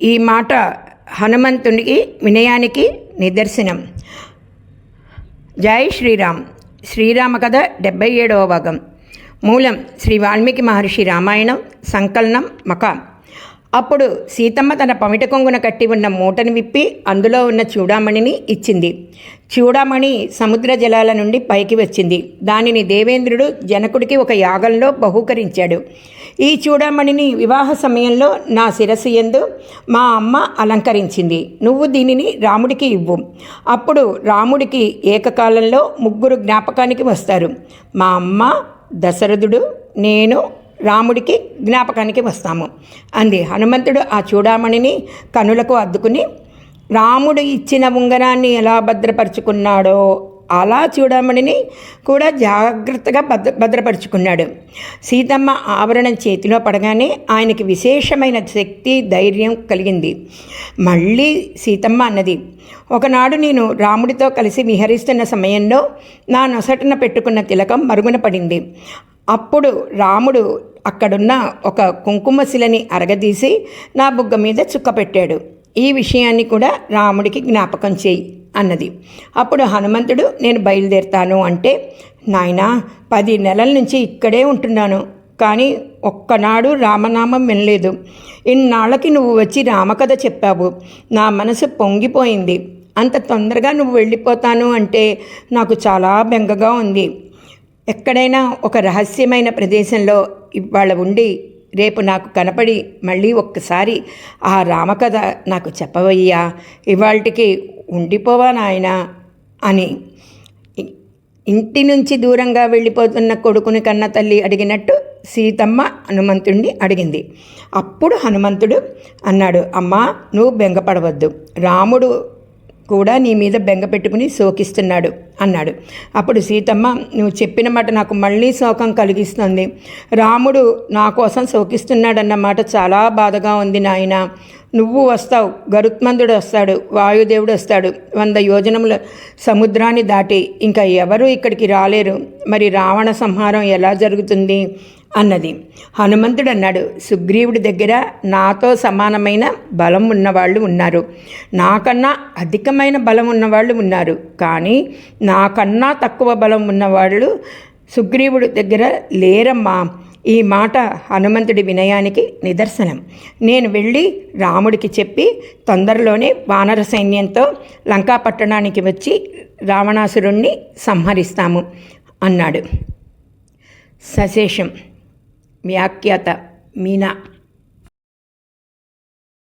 ఈ మాట హనుమంతునికి వినయానికి నిదర్శనం. జై శ్రీరామ్. శ్రీరామ కథ డెబ్బై ఏడవ భాగం. మూలం శ్రీ వాల్మీకి మహర్షి రామాయణం సంకలనం మక అప్పుడు సీతమ్మ తన పమిట కొంగున కట్టి ఉన్న మూటను విప్పి అందులో ఉన్న చూడామణిని ఇచ్చింది. చూడామణి సముద్ర జలాల నుండి పైకి వచ్చింది. దానిని దేవేంద్రుడు జనకుడికి ఒక యాగంలో బహూకరించాడు. ఈ చూడామణిని వివాహ సమయంలో నా శిరస్సు ఎందు మా అమ్మ అలంకరించింది. నువ్వు దీనిని రాముడికి ఇవ్వు. అప్పుడు రాముడికి ఏకకాలంలో ముగ్గురు జ్ఞాపకానికి వస్తారు. మా అమ్మ దశరథుడు నేను రాముడికి జ్ఞాపకానికి వస్తాము. అంది హనుమంతుడు ఆ చూడామణిని కనులకు అద్దుకుని రాముడు ఇచ్చిన ఉంగరాన్ని ఎలా భద్రపరుచుకున్నాడో అలా చూడమణిని కూడా జాగ్రత్తగా భద్ర భద్రపరుచుకున్నాడు. సీతమ్మ ఆవరణం చేతిలో పడగానే ఆయనకి విశేషమైన శక్తి ధైర్యం కలిగింది. మళ్ళీ సీతమ్మ అన్నది ఒకనాడు నేను రాముడితో కలిసి విహరిస్తున్న సమయంలో నా నొసటన పెట్టుకున్న తిలకం మరుగున పడింది. అప్పుడు రాముడు అక్కడున్న ఒక కుంకుమ శిలని అరగదీసి నా బుగ్గ మీద చుక్క పెట్టాడు. ఈ విషయాన్ని కూడా రాముడికి జ్ఞాపకం చేయి. అన్నది. అప్పుడు హనుమంతుడు నేను బయలుదేరుతాను అంటే నాయనా పది నెలల నుంచి ఇక్కడే ఉంటున్నాను కానీ ఒక్కనాడు రామనామం వినలేదు. ఇన్నాళ్ళకి నువ్వు వచ్చి రామకథ చెప్పావు నా మనసు పొంగిపోయింది. అంత తొందరగా నువ్వు వెళ్ళిపోతాను అంటే నాకు చాలా బెంగగా ఉంది. ఎక్కడైనా ఒక రహస్యమైన ప్రదేశంలో ఇవాళ ఉండి రేపు నాకు కనపడి మళ్ళీ ఒక్కసారి ఆ రామకథ నాకు చెప్పవయ్యా. ఇవాళకి ఉండిపోవా నాయన? అని ఇంటి నుంచి దూరంగా వెళ్ళిపోతున్న కొడుకుని కన్న తల్లి అడిగినట్టు సీతమ్మ హనుమంతుడిని అడిగింది. అప్పుడు హనుమంతుడు అన్నాడు అమ్మా నువ్వు బెంగపడవద్దు. రాముడు కూడా నీ మీద బెంగ పెట్టుకుని శోకిస్తున్నాడు అన్నాడు. అప్పుడు సీతమ్మ నువ్వు చెప్పిన మాట నాకు మళ్ళీ శోకం కలిగిస్తుంది. రాముడు నా కోసం శోకిస్తున్నాడన్న మాట చాలా బాధగా ఉంది నాయన. నువ్వు వస్తావు గరుత్మంతుడు వస్తాడు వాయుదేవుడు వస్తాడు. వంద యోజనముల సముద్రాన్ని దాటి ఇంకా ఎవరు ఇక్కడికి రాలేరు. మరి రావణ సంహారం ఎలా జరుగుతుంది? అన్నది. హనుమంతుడు అన్నాడు సుగ్రీవుడి దగ్గర నాతో సమానమైన బలం ఉన్నవాళ్ళు ఉన్నారు. నాకన్నా అధికమైన బలం ఉన్నవాళ్ళు ఉన్నారు. కానీ నాకన్నా తక్కువ బలం ఉన్నవాళ్ళు సుగ్రీవుడి దగ్గర లేరమ్మా. ఈ మాట హనుమంతుడి వినయానికి నిదర్శనం. నేను వెళ్ళి రాముడికి చెప్పి తొందరలోనే వానర సైన్యంతో లంకా పట్టణానికి వచ్చి రావణాసురుణ్ణి సంహరిస్తాము అన్నాడు. సశేషం వ్యాఖ్యాత మీనా.